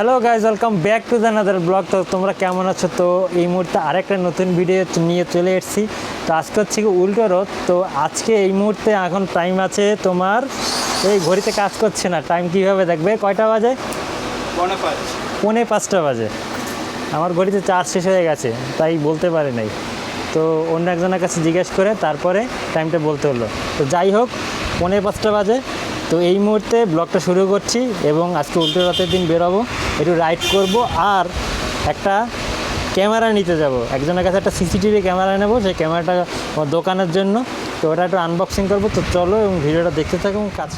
Hello guys welcome back to the another vlog তো তোমরা কেমন আছো? তো এই মুহূর্তে আরেকটা নতুন ভিডিও নিয়ে চলে এসেছি। তো আজকে হচ্ছে কি উল্টো রোদ তো আজকে এই মুহূর্তে এখন টাইম আছে তোমার এই ঘড়িতে কাজ করছে না। টাইম কীভাবে দেখবে? কয়টা বাজে? পনে পাঁচটা বাজে। আমার ঘড়িতে চার্জ শেষ হয়ে গেছে তাই বলতে পারি নাই। তো অন্য একজনের কাছে জিজ্ঞেস করে তারপরে টাইমটা বলতে হলো। তো যাই হোক পৌনে পাঁচটা বাজে। তো এই মুহূর্তে ব্লগটা শুরু করছি এবং আজকে উল্টো রাতের দিন বেরোবো, একটু রাইড করব আর একটা ক্যামেরা নিতে যাব। একজনের কাছে একটা সিসিটিভি ক্যামেরা নেব, সেই ক্যামেরাটা দোকানের জন্য। তো ওটা একটু আনবক্সিং করব। তো চলো এবং ভিডিওটা দেখতে থাকো এবং কাজ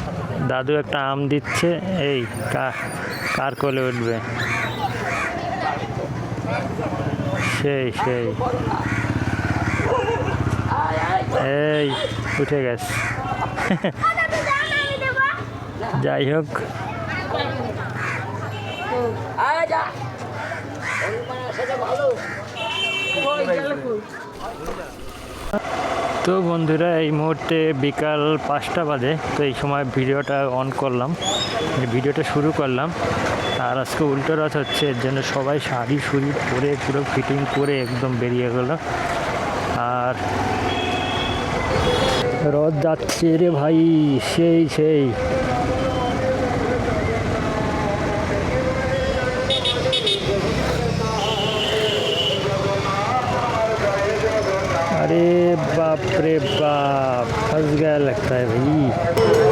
দাদু একটা আম দিচ্ছে, এই কার কোলে উঠবে? সেই সেই। এই, উঠে গেছে। যাই হোক। তো বন্ধুরা এই মুহূর্তে বিকাল পাঁচটা বাজে তো এই সময় ভিডিওটা অন করলাম। ভিডিওটা শুরু করলাম। আর আজকে উল্টো রথ হচ্ছে এর জন্য সবাই শাড়ি শুড়ি পরে পুরো ফিটিং করে একদম বেরিয়ে গেল। আর রথ যাচ্ছে রে ভাই সেই সেই। बाप रे बाप फंस गया लगता है भाई।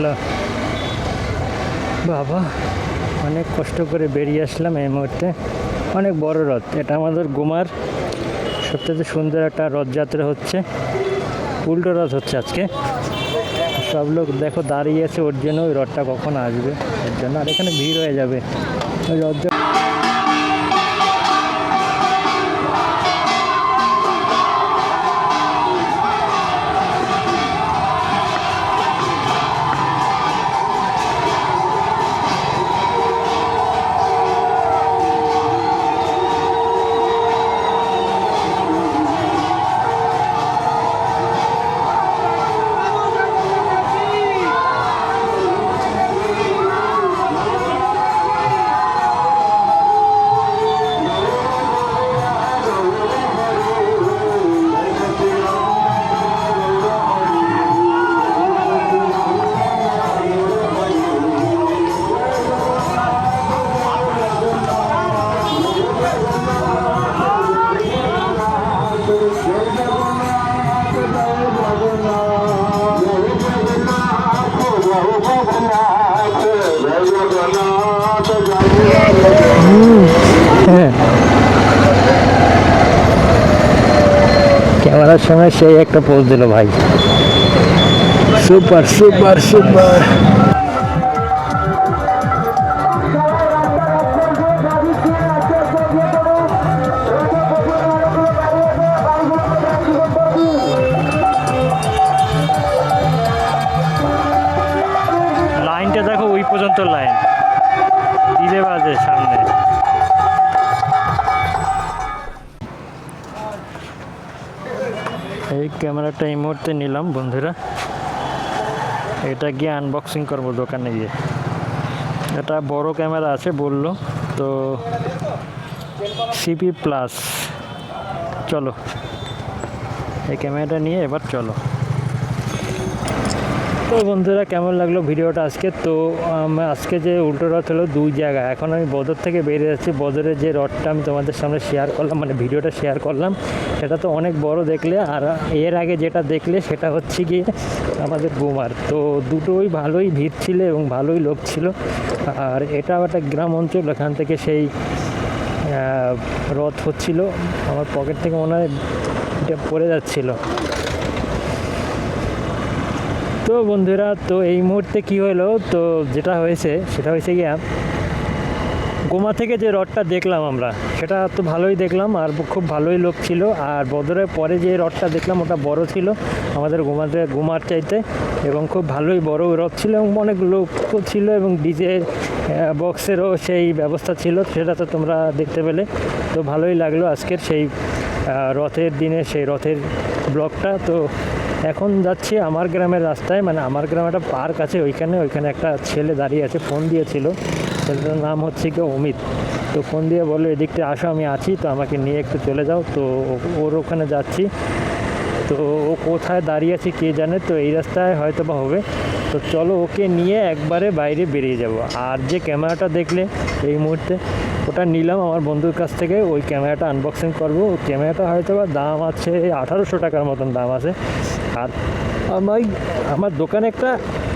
চলো বাবা, অনেক কষ্ট করে বেরিয়ে আসলাম এই মুহূর্তে। অনেক বড় রথ, এটা আমাদের গোমার সবচেয়ে সুন্দর একটা রথযাত্রা হচ্ছে। উল্টো রথ হচ্ছে আজকে। সব লোক দেখো দাঁড়িয়ে আছে, ওর জন্য ওই রথটা কখন আসবে, এর জন্য। আর এখানে ভিড় হয়ে যাবে। ওই রথ ছাড়ার সময় সেই একটা পোজ দিল ভাই। সুপার সুপার সুপার ক্যামেরাটা এই মুহূর্তে নিলাম, বন্ধুরা। এটা গিয়ে আনবক্সিং করব দোকানে গিয়ে। এটা বড় ক্যামেরা আছে বলল, তো সিপি প্লাস চলো। এই ক্যামেরাটা নিয়ে এবার চলো। তো বন্ধুরা, কেমন লাগল ভিডিওটা আজকে? তো আজকে যে উল্টো রথ হলো দুই জায়গা। এখন আমি বদর থেকে বেরিয়ে যাচ্ছি। বদরের যে রথটা আমি তোমাদের সামনে শেয়ার করলাম মানে ভিডিওটা শেয়ার করলাম, সেটা তো অনেক বড় দেখলে। আর এর আগে যেটা দেখলে, সেটা হচ্ছে গিয়ে আমাদের গুমার। তো দুটোই ভালোই ভিড় ছিল এবং ভালোই লোক ছিল। আর এটাও একটা গ্রাম অঞ্চল এখান থেকে সেই রথ হচ্ছিল। আমার পকেট থেকে মনে হয় এটা পড়ে যাচ্ছিল। তো বন্ধুরা, তো এই মুহূর্তে কি হলো? তো যেটা হয়েছে, সেটা হয়েছে গিয়া গোমা থেকে যে রডটা দেখলাম আমরা, সেটা তো ভালোই দেখলাম আর খুব ভালোই লোক ছিল। আর বদরের পরে যে রডটা দেখলাম, ওটা বড় ছিল আমাদের গোমাতে গোমার চাইতে এবং খুব ভালোই বড় রথ ছিল এবং অনেক লোকও ছিল এবং ডিজে বক্সেরও সেই ব্যবস্থা ছিল, সেটা তো তোমরা দেখতে পেলে। তো ভালোই লাগল আজকের সেই রথের দিনে সেই রথের ব্লগটা। তো এখন যাচ্ছি আমার গ্রামের রাস্তায় মানে আমার গ্রামে একটা পার্ক আছে ওইখানে ওইখানে একটা ছেলে দাঁড়িয়ে আছে, ফোন দিয়েছিল। ছেলেটার নাম হচ্ছে কি অমিত। তো ফোন দিয়ে বলল, এদিকটা আসো, আমি আছি, তো আমাকে নিয়ে একটু চলে যাও। তো ওর ওখানে যাচ্ছি। তো ও কোথায় দাঁড়িয়ে আছে কে জানে, তো এই রাস্তায় হয়তো বা হবে। তো চলো ওকে নিয়ে একবারে বাইরে বেরিয়ে যাব। আর যে ক্যামেরাটা দেখলে এই মুহূর্তে, ওটা নিলাম আমার বন্ধুর কাছ থেকে, ওই ক্যামেরাটা আনবক্সিং করব। ক্যামেরাটা হয়তো বা দাম আছে, আঠারোশো টাকার মতন দাম আছে। আর আমার আমার দোকানে একটা,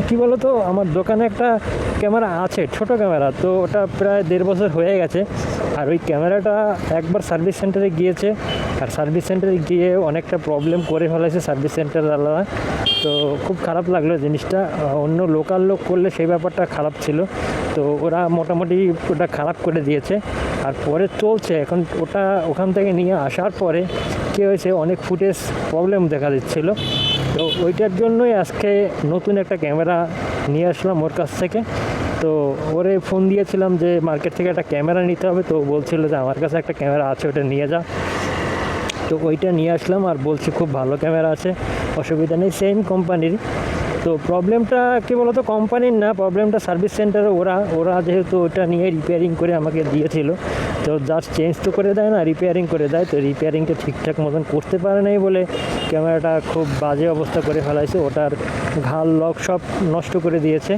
কী বলো তো আমার দোকানে একটা ক্যামেরা আছে, ছোট ক্যামেরা, তো ওটা প্রায় দেড় বছর হয়ে গেছে। আর ওই ক্যামেরাটা একবার সার্ভিস সেন্টারে গিয়েছে, আর সার্ভিস সেন্টারে গিয়ে অনেকটা প্রবলেম করে ফেলেছে সার্ভিস সেন্টার আলাদা। তো খুব খারাপ লাগল জিনিসটা অন্য লোকাল লোক করলে সেই ব্যাপারটা খারাপ ছিল। তো ওরা মোটামুটি ওটা খারাপ করে দিয়েছে, আর পরে চলছে, এখন ওটা ওখান থেকে নিয়ে আসার পরে কী হয়েছে, অনেক ফুটেজ প্রবলেম দেখা দিচ্ছিল। তো ওইটার জন্যই আজকে নতুন একটা ক্যামেরা নিয়ে আসলাম ওর কাছ থেকে। তো ওরে ফোন দিয়েছিলাম যে মার্কেট থেকে একটা ক্যামেরা নিতে হবে, তো বলছিল যে আমার কাছে একটা ক্যামেরা আছে, ওটা নিয়ে যা। তো ওইটা নিয়ে আসলাম আর বলছি খুব ভালো ক্যামেরা আছে, অসুবিধা নেই সেম কোম্পানির তো প্রবলেমটা কী বলতো কোম্পানির না প্রবলেমটা সার্ভিস সেন্টারে ওরা ওরা যেহেতু ওটা নিয়ে রিপেয়ারিং করে আমাকে দিয়েছিল, তো জাস্ট চেঞ্জ তো করে দেয় না রিপেয়ারিং করে দেয়, তো রিপেয়ারিংটা ঠিকঠাক মতন করতে পারে নাই বলে ক্যামেরাটা খুব বাজে অবস্থা করে ফেলাইছে, ওটার ঘাল, লক সব নষ্ট করে দিয়েছে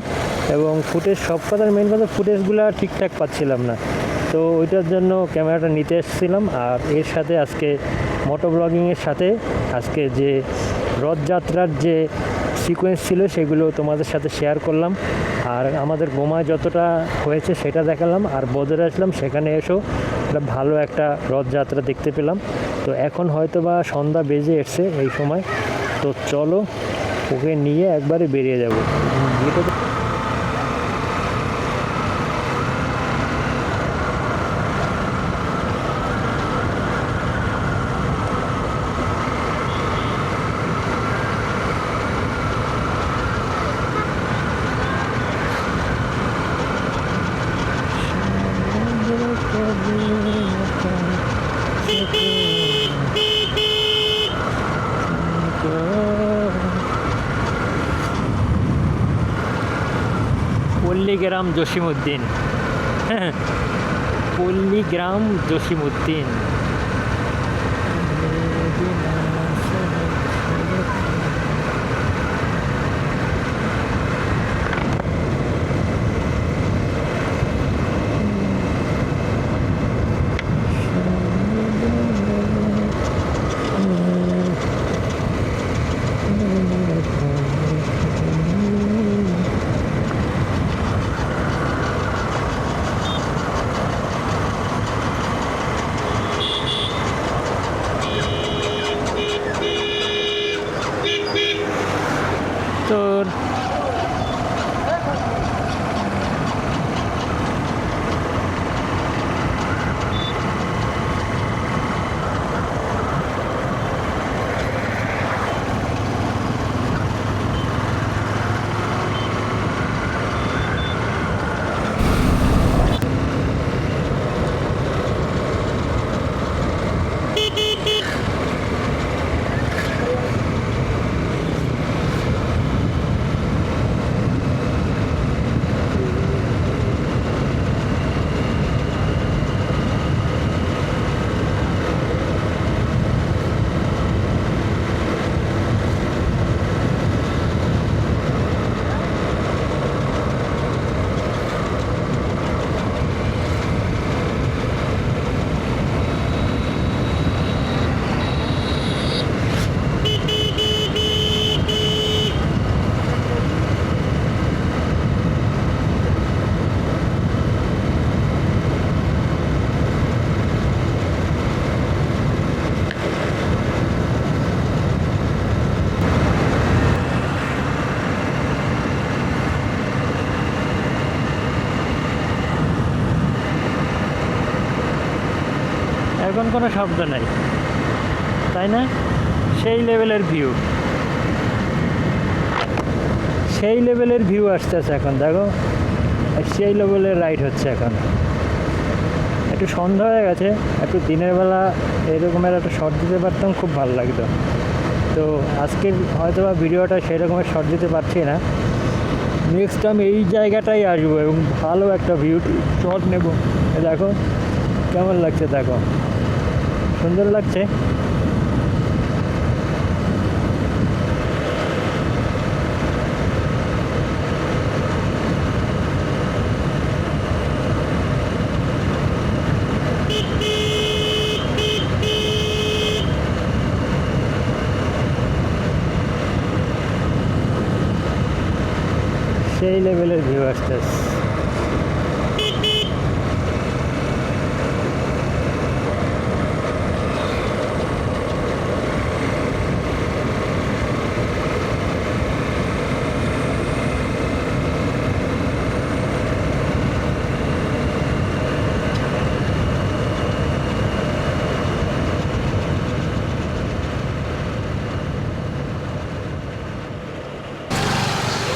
এবং ফুটেজ সব কথার মেন কথা ফুটেজগুলো ঠিকঠাক পাচ্ছিলাম না। তো ওইটার জন্য ক্যামেরাটা নিতে এসেছিলাম আর এর সাথে আজকে মোটো ব্লগিংয়ের সাথে আজকে যে রথযাত্রার যে সিকোয়েন্স ছিল, সেগুলো তোমাদের সাথে শেয়ার করলাম। আর আমাদের বোমা যতটা হয়েছে সেটা দেখালাম, আর বদরে আসলাম, সেখানে এসেও একটা ভালো একটা রথযাত্রা দেখতে পেলাম। তো এখন হয়তো বা সন্ধ্যা বেজে এসছে এই সময়। তো চলো, ওকে নিয়ে একবারে বেরিয়ে যাব যেটা পল্লীগ্রাম জসিমুদ্দিন হ্যাঁ পল্লীগ্রাম জসিমুদ্দিন এখন কোনো শব্দ নাই। তাই না? সেই লেভেলের ভিউ সেই লেভেলের ভিউ আসতেছে এখন, দেখো। সেই লেভেলের রাইড হচ্ছে এখন। একটু সন্ধ্যা হয়ে গেছে, একটু দিনের বেলা এরকমের একটা শট দিতে পারতাম, খুব ভালো লাগতো। তো আজকের হয়তো বা ভিডিওটা সেই রকমের শট দিতে পারছি না। নেক্সট টাইম এই জায়গাটাই আসব এবং ভালো একটা ভিউ শট নেব। দেখো, কেমন লাগছে দেখো। সুন্দর লাগছে সেই লেভেলের ভিউ আসতেছে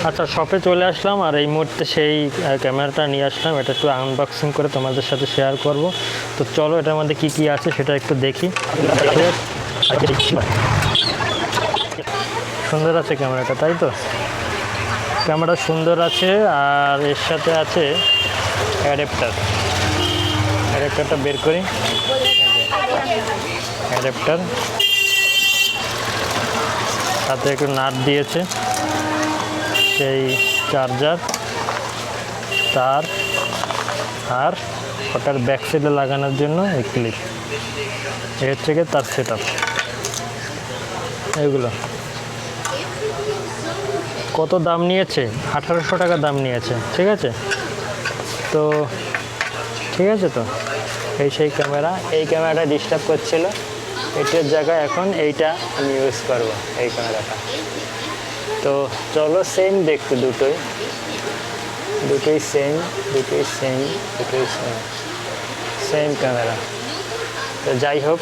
আচ্ছা শপে চলে আসলাম আর এই মুহূর্তে সেই ক্যামেরাটা নিয়ে আসলাম। এটা একটু আনবক্সিং করে তোমাদের সাথে শেয়ার করব। তো চলো, এটার মধ্যে কি কি আছে সেটা একটু দেখি। সুন্দর আছে ক্যামেরাটা তাই তো? ক্যামেরা সুন্দর আছে আর এর সাথে আছে অ্যাডাপ্টার অ্যাডাপ্টারটা বের করি। অ্যাডাপ্টার সাথে একটু নাট দিয়েছে। সেই চার্জার তার আর ওটার ব্যাক সাইডে লাগানোর জন্য এই ক্লিপ এই হচ্ছে গিয়ে তার সেট আপ এগুলো। কত দাম নিয়েছে? আঠারোশো টাকা দাম নিয়েছে, ঠিক আছে? তো, ঠিক আছে তো? এই সেই ক্যামেরা এই ক্যামেরাটা ডিস্টার্ব করছিল। এটার জায়গায় এখন এইটা আমি ইউজ করব, এই ক্যামেরাটা তো চলো সেম দেখতে দুটোই। দুটোই সেম দুটোই সেম দুটোই সেম সেম ক্যামেরা তো যাই হোক।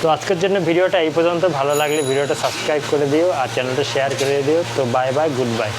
তো আজকের জন্য ভিডিওটা এই পর্যন্ত। ভালো লাগলে ভিডিওটা সাবস্ক্রাইব করে দিও আর চ্যানেলটা শেয়ার করে দিও। তো বাই বাই গুড বাই